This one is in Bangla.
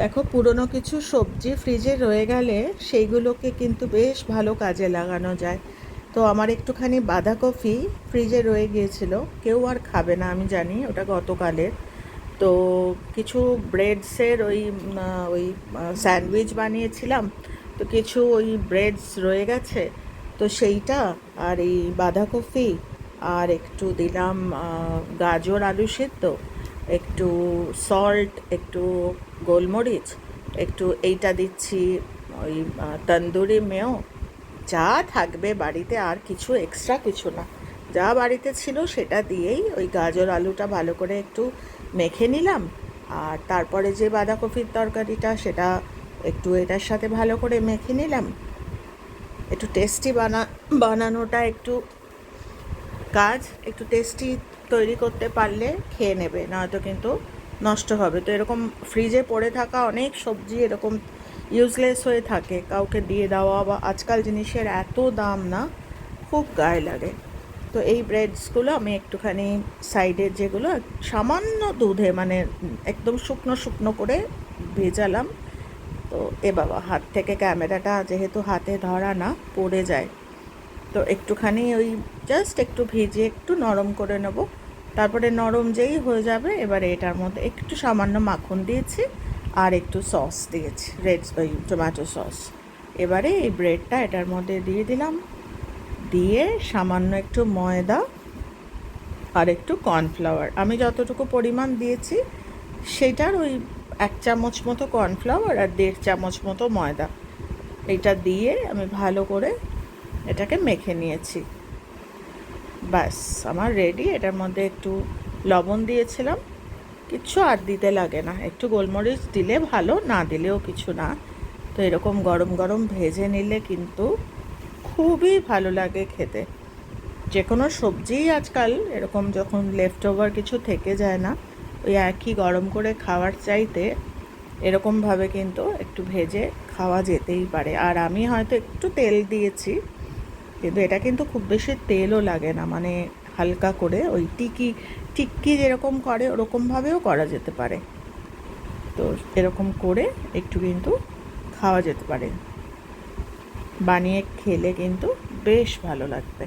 দেখো, পুরনো কিছু সবজি ফ্রিজে রয়ে গেলে সেইগুলোকে কিন্তু বেশ ভালো কাজে লাগানো যায়। তো আমার একটুখানি বাঁধাকপি ফ্রিজে রয়ে গিয়েছিল, কেউ আর খাবে না, আমি জানি ওটা গতকালের। তো কিছু ব্রেডসের ওই ওই স্যান্ডউইচ বানিয়েছিলাম, তো কিছু ওই ব্রেডস রয়ে গেছে, তো সেইটা আর এই বাঁধাকপি আর একটু দিলাম গাজর আলু সেদ্ধ, একটু সল্ট একটু গোলমরিচ, একটু এইটা দিচ্ছি, ওই তন্দুরি মেও যা থাকবে বাড়িতে আর কিছু এক্সট্রা কিছু না। যা বাড়িতে ছিল সেটা দিয়েই ওই গাজর আলুটা ভালো করে একটু মেখে নিলাম। আর তারপরে যে বাঁধাকপির তরকারিটা সেটা একটু এটার সাথে ভালো করে মেখে নিলাম। একটু টেস্টি বানা, বানানোটা একটু কাজ, একটু টেস্টি তৈরি করতে পারলে খেয়ে নেবে, নয়তো কিন্তু নষ্ট হবে। তো এরকম ফ্রিজে পড়ে থাকা অনেক সবজি এরকম ইউজলেস হয়ে থাকে। কাউকে দিয়ে দেওয়া বা আজকাল জিনিসের এত দাম না, খুব গায়ে লাগে। তো এই ব্রেডসগুলো আমি একটুখানি সাইডে যেগুলো সামান্য দুধে মানে একদম শুকনো শুকনো করে ভেজালাম। তো এ বাবা, হাত থেকে ক্যামেরাটা যেহেতু হাতে ধরা না, পড়ে যায়। তো একটুখানি ওই জাস্ট একটু ভিজিয়ে একটু নরম করে নেব। তারপরে নরম যেই হয়ে যাবে, এবারে এটার মধ্যে একটু সামান্য মাখন দিয়েছি আর একটু সস দিয়েছি, রেড, ওই টমেটো সস। এবারে এই ব্রেডটা এটার মধ্যে দিয়ে দিলাম। দিয়ে সামান্য একটু ময়দা আর একটু কর্নফ্লাওয়ার আমি যতটুকু পরিমাণ দিয়েছি, সেটার ওই এক চামচ মতো কর্নফ্লাওয়ার আর দেড় চামচ মতো ময়দা। এটা দিয়ে আমি ভালো করে এটাকে মেখে নিয়েছি। ব্যাস, আমার রেডি এটার মধ্যে একটু লবণ দিয়েছিলাম। কিচ্ছু আর দিতে লাগে না। একটু গোলমরিচ দিলে ভালো, না দিলেও কিছু না। তো এরকম গরম গরম ভেজে নিলে কিন্তু খুবই ভালো লাগে খেতে। যে কোনো সবজিই আজকাল এরকম যখন লেফট ওভার কিছু থেকে যায় না, ওই একই গরম করে খাওয়ার চাইতে এরকমভাবে কিন্তু একটু ভেজে খাওয়া যেতেই পারে। আর আমি হয়তো একটু তেল দিয়েছি কিন্তু এটা কিন্তু খুব বেশি তেলও লাগে না মানে হালকা করে ওই টিকি, টিক্কি যেরকম করে ওরকমভাবেও করা যেতে পারে। তো এরকম করে একটু কিন্তু খাওয়া যেতে পারে। বানিয়ে খেলে কিন্তু বেশ ভালো লাগবে।